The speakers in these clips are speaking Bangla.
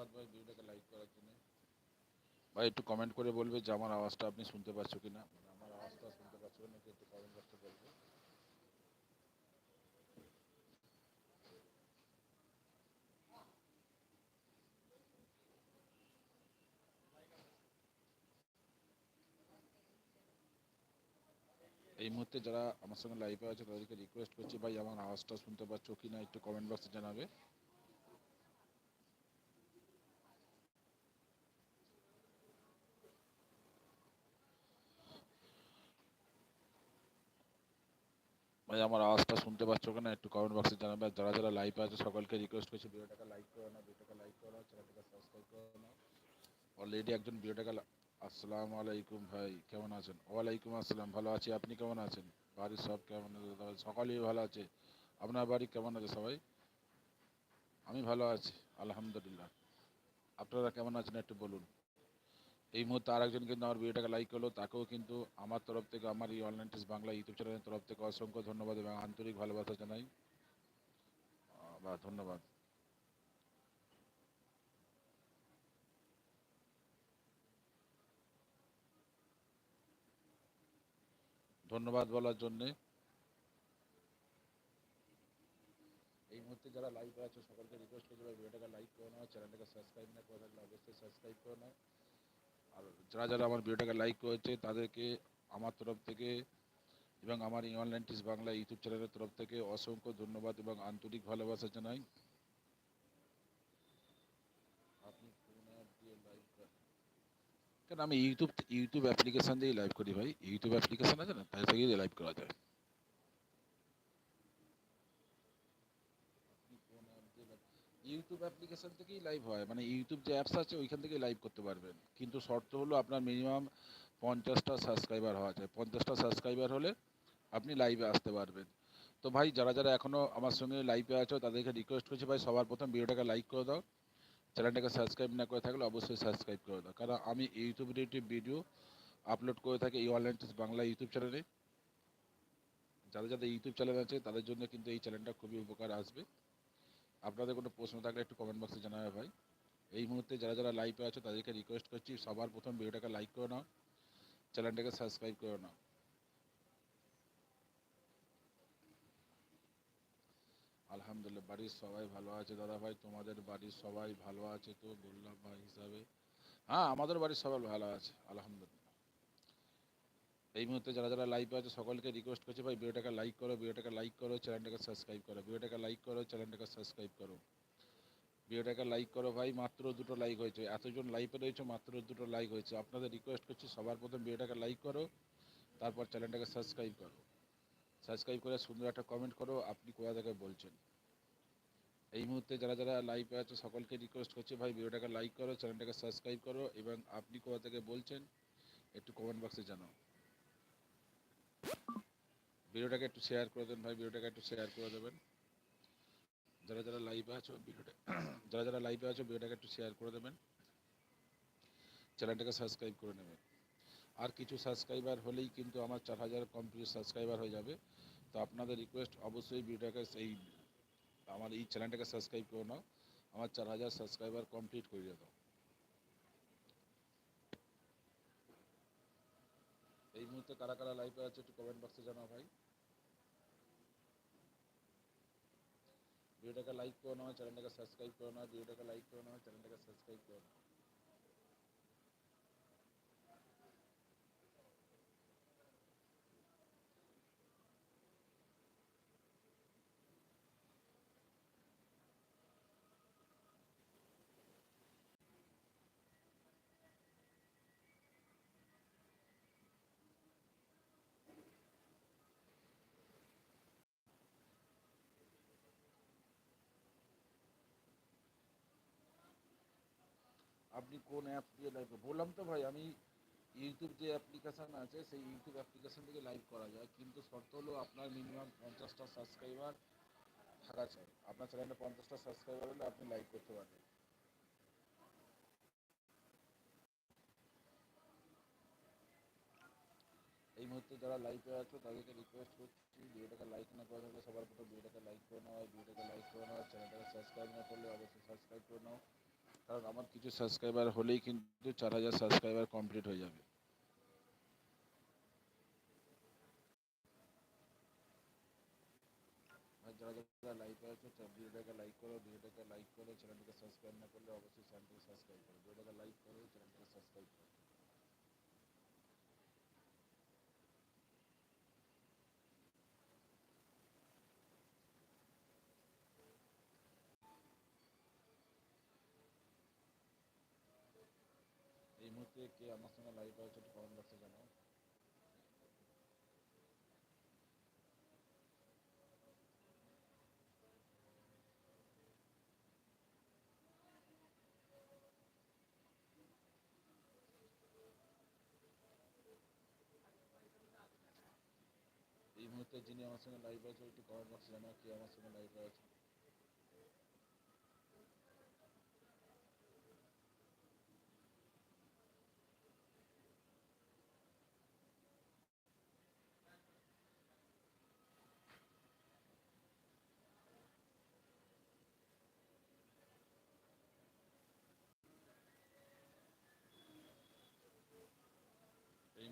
ধন্যবাদ ভাই, ভিডিওটাকে লাইক করার জন্য। ভাই, একটু কমেন্ট করে বলবে যে আমার আওয়াজটা আপনি শুনতে পাচ্ছ কিনা? মানে আমার আওয়াজটা শুনতে পাচ্ছ কিনা, একটু কমেন্ট বক্সে বলবে। এই মুহূর্তে যারা আমার সঙ্গে লাইভে আছে, তাদেরকে রিকোয়েস্ট করছি, ভাই, আমার আওয়াজটা শুনতে পাচ্ছ কি না একটু কমেন্ট বক্সে জানাবে। ভাই আমার আওয়াজটা শুনতে পাচ্ছ কিনা একটু কমেন্ট বক্সে জানাবে। যারা যারা লাইভে আছে, সকলকে রিকোয়েস্ট করছি ভিডিওটাকে লাইক করে নাও ভিডিওটাকে লাইক করে চ্যানেলটাকে সাবস্ক্রাইব করে নাও অলরেডি একজন ভিডিওটাকে আসসালামু আলাইকুম ভাই, কেমন আছেন? ওয়ালাইকুম আসসালাম, ভালো আছি, আপনি কেমন আছেন? বাড়ির সব কেমন আছে? সকলেই ভালো আছে। আপনার বাড়ি কেমন আছে সবাই? আমি ভালো আছি, আলহামদুলিল্লাহ। আপনারা কেমন আছেন একটু বলুন। এই মুহূর্তে আরেকজন কিন্তু আমার ভিডিওটাকে লাইক করল, তাকেও কিন্তু আমার তরফ থেকে, আমার এই অনলাইন টেস্ট বাংলা ইউটিউব চ্যানেলের তরফ থেকে অসংখ্য ধন্যবাদ এবং আন্তরিক ভালোবাসা জানাই। বা ধন্যবাদ। ধন্যবাদ বলার জন্যে। এই মুহূর্তে যারা লাইভ আছে, সকলকে রিকোয়েস্ট করছি ভিডিওটাকে লাইক করে নাও চ্যানেলটাকে সাবস্ক্রাইব না করে থাকলে অবশ্যই সাবস্ক্রাইব করে নাও আর যারা যারা আমার ভিডিওটাকে লাইক করেছে, তাদেরকে আমার তরফ থেকে এবং আমার অনলাইন টিস বাংলা ইউটিউব চ্যানেলের তরফ থেকে অসংখ্য ধন্যবাদ এবং আন্তরিক ভালোবাসা জানাই। কোন আমি ইউটিউব ইউটিউব অ্যাপ্লিকেশন দিয়ে লাইভ করি ভাই? ইউটিউব অ্যাপ্লিকেশন আছে না? তাই থেকে লাইভ করা যায়। আপনি কোন app দিয়ে ইউটিউব অ্যাপ্লিকেশন থেকেই লাইভ হয়। মানে ইউটিউব যে অ্যাপস আছে, ওইখান থেকেই লাইভ করতে পারবেন। কিন্তু শর্ত হলো আপনার মিনিমাম পঞ্চাশটা সাবস্ক্রাইবার হওয়া চাই পঞ্চাশটা সাবস্ক্রাইবার হলে আপনি লাইভে আসতে পারবেন। তো ভাই, যারা যারা এখনও আমার সঙ্গে লাইভে আছো, তাদেরকে রিকোয়েস্ট করছি ভাই, সবার প্রথম ভিডিওটাকে লাইক করে দাও। চ্যানেলটাকে সাবস্ক্রাইব না করে থাকলে অবশ্যই সাবস্ক্রাইব করে দাও। কারণ আমি ইউটিউব রিলেটিভ ভিডিও আপলোড করে থাকি এই অনলাইন বাংলা ইউটিউব চ্যানেলে যাদের যাদের ইউটিউব চ্যানেল আছে, তাদের জন্য কিন্তু এই চ্যানেলটা খুবই উপকার আসবে। আপনাদের কোনো প্রশ্ন থাকলে একটু কমেন্ট বক্সে জানাবে ভাই। এই মুহূর্তে যারা যারা লাইভে আছো তাদেরকে রিকোয়েস্ট করছি, সবার প্রথম ভিডিওটাকে লাইক করে নাও চ্যানেলটাকে সাবস্ক্রাইব করে নাও। আলহামদুলিল্লাহ, বাড়ির সবাই ভালো আছে। দাদা ভাই, তোমাদের বাড়ির সবাই ভালো আছে তো? বললাম ভাই হিসাবে। হ্যাঁ আমাদের বাড়ির সবাই ভালো আছে, আলহামদুলিল্লাহ। এই মুহূর্তে যারা যারা লাইভে আছে, সকলকে রিকোয়েস্ট করছি, ভাই, ভিডিওটাকে লাইক করো, ভিডিওটাকে লাইক করো চ্যানেলটাকে সাবস্ক্রাইব করো, ভিডিওটাকে লাইক করো চ্যানেলটাকে সাবস্ক্রাইব করো। ভিডিওটাকে লাইক করো, ভাই, মাত্র দুটো লাইক হয়েছে। এতজন লাইভে রয়েছে, মাত্র দুটো লাইক হয়েছে। আপনাদের রিকোয়েস্ট করছি, সবার প্রথম ভিডিওটাকে লাইক করো, তারপর চ্যানেলটাকে সাবস্ক্রাইব করো। সাবস্ক্রাইব করে সুন্দর একটা কমেন্ট করো, আপনি কোথা থেকে বলছেন? এই মুহূর্তে যারা যারা লাইভে আছে, সকলকে রিকোয়েস্ট করছি, ভাই, ভিডিওটাকে লাইক করো চ্যানেলটাকে সাবস্ক্রাইব করো, এবং আপনি কোথা থেকে বলছেন, একটু কমেন্ট বক্সে জানাও। ভিডিওটাকে একটু শেয়ার করে দেন ভাই, ভিডিওটাকে একটু শেয়ার করে দেবেন। যারা যারা লাইভে আছো, ভিডিওটা যারা যারা লাইভে আছো, ভিডিওটাকে একটু শেয়ার করে দেবেন। চ্যানেলটাকে সাবস্ক্রাইব করে নেবেন। আর কিছু সাবস্ক্রাইবার হলেই কিন্তু আমার চার হাজার কমপ্লিট সাবস্ক্রাইবার হয়ে যাবে। তো আপনাদের রিকোয়েস্ট অবশ্যই ভিডিওটাকে এই আমার এই চ্যানেলটাকে সাবস্ক্রাইব করে নাও। আমার চার হাজার সাবস্ক্রাইবার কমপ্লিট করে দাও। এই মুহূর্তে কারা কারা লাইভে আছে একটু কমেন্ট বক্সে জানাও ভাই। ভিডিওটাকে লাইক করে নেওয়া চ্যানেলটাকে সাবস্ক্রাইব করে নেওয়া ভিডিওটাকে লাইক করে নেওয়া চ্যানেলটাকে সাবস্ক্রাইব করে নাও আপনি কোন অ্যাপ দিয়ে লাইভ বললাম তো ভাই, আমি ইউটিউব যে অ্যাপ্লিকেশান আছে, সেই ইউটিউব অ্যাপ্লিকেশান থেকে লাইভ করা যায়। কিন্তু শর্ত হলো আপনার মিনিমাম পঞ্চাশটা সাবস্ক্রাইবার থাকা চাই। আপনার চ্যানেলে পঞ্চাশটা সাবস্ক্রাইবার হলে আপনি লাইভ করতে পারবেন। এই মুহূর্তে যারা লাইভে আছো, তাদেরকে রিকোয়েস্ট করছি, ভিডিওটাকে লাইক না করে থাকলে সবার প্রথম ভিডিওটাকে লাইক করে নাও ভিডিওটাকে লাইক করে নাও চ্যানেলটাকে সাবস্ক্রাইব না করলে অবশ্যই সাবস্ক্রাইব করে নাও। কারণ আমার কিছু সাবস্ক্রাইবার হলেই কিন্তু চার হাজার সাবস্ক্রাইবার কমপ্লিট হয়ে যাবে। আর যারা যারা লাইভে আছে ভিডিওটাকে লাইক করো, ভিডিওটাকে লাইক করো চ্যানেলটাকে সাবস্ক্রাইব না করলে অবশ্যই চ্যানেলটাকে সাবস্ক্রাইব করো। ভিডিওটাকে লাইক করো চ্যানেলটাকে সাবস্ক্রাইব করো। মুহূর্তে কে আমার সঙ্গে লাইভে আছে একটু কমেন্ট বক্সে জানাও। এই মুহূর্তে যিনি আমার সঙ্গে লাইভ আছে একটু কমেন্ট বক্সে জানাও, কে আমার সঙ্গে লাইভে আছে।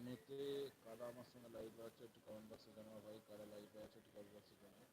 মুহূর্তে কারা আমার সঙ্গে লাইভে আছে, একটু কমেন্ট বক্সে জানাও ভাই, কারা লাইভে আছে, একটু কমেন্ট বক্সে জানাও।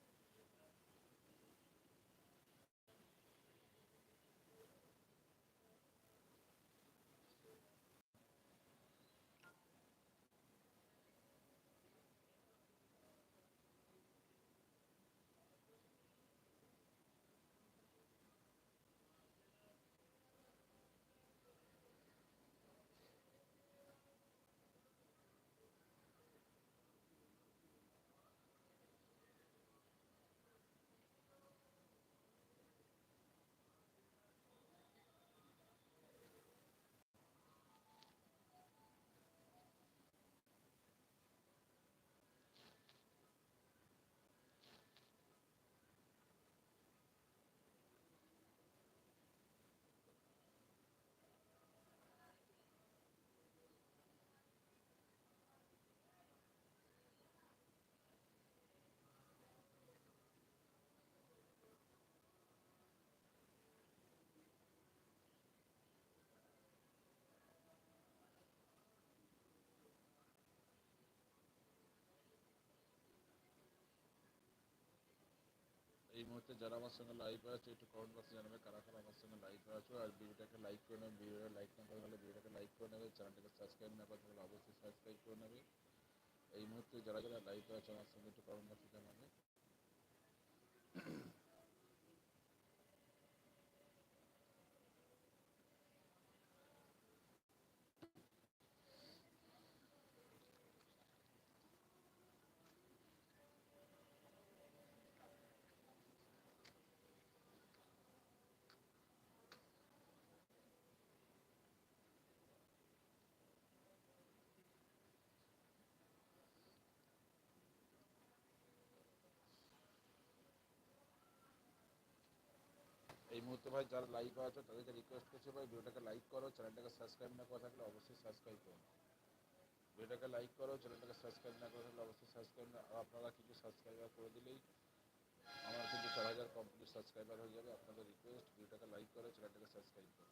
এই মুহূর্তে যারা আমার সঙ্গে লাইভ আছে একটু কমেন্ট বক্সে জানাবে কারা কারা আমার সঙ্গে লাইভ আছো আর ভিডিওটাকে লাইক করে নেবে, ভিডিওটা লাইক না করে তাহলে ভিডিওটাকে লাইক করে নেবে চ্যানেলটাকে সাবস্ক্রাইব না করে তাহলে অবশ্যই সাবস্ক্রাইব করে নেবে। এই মুহূর্তে যারা যারা লাইভ আছে আমার সঙ্গে একটু কমেন্ট বক্সে জানাবে। এই মুহূর্তে ভাই যারা লাইভ আছো তাদেরকে রিকোয়েস্ট করছি ভাই, ভিডিওটাকে লাইক করো চ্যানেলটাকে সাবস্ক্রাইব না করা থাকলে অবশ্যই সাবস্ক্রাইব করো। ভিডিওটাকে লাইক করো চ্যানেলটাকে সাবস্ক্রাইব না করে থাকলে অবশ্যই সাবস্ক্রাইব না আপনারা কিছু সাবস্ক্রাইবার করে দিলেই আমার কিন্তু চার হাজার কমপ্লিট সাবস্ক্রাইবার হয়ে যাবে। আপনাদের রিকোয়েস্ট ভিডিওটাকে লাইক করো চ্যানেলটাকে সাবস্ক্রাইব করো।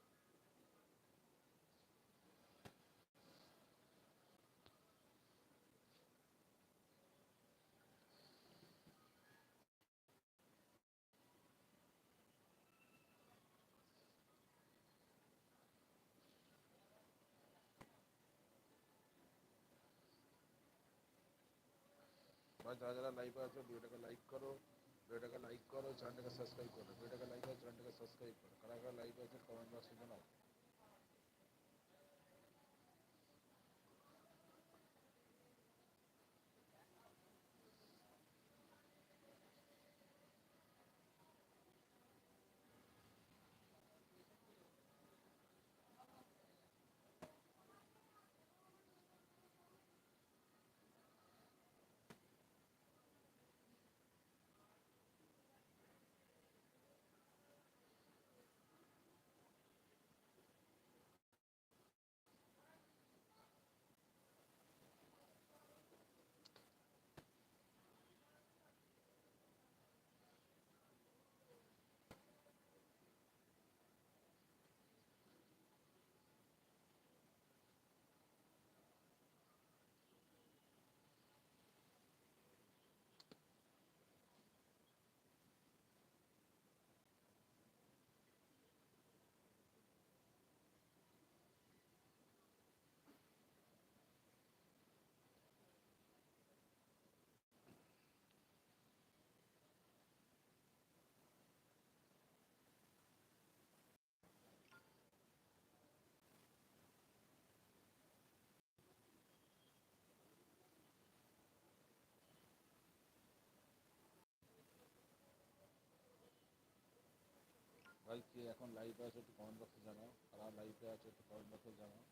ভাই যারা যারা লাইভে আছো, ভিডিওটাকে লাইক করো, ভিডিওটাকে লাইক করো চ্যানেলটাকে সাবস্ক্রাইব করো, ভিডিওটাকে লাইক করো চ্যানেলটাকে সাবস্ক্রাইব করো। কারা কারা লাইভে আছে কমেন্ট বক্সে জানাও। সবাইকে এখন লাইভে আছে একটু কমেন্ট বক্সে জানাও তারা লাইভে আছে একটু কমেন্ট বক্সে জানাও।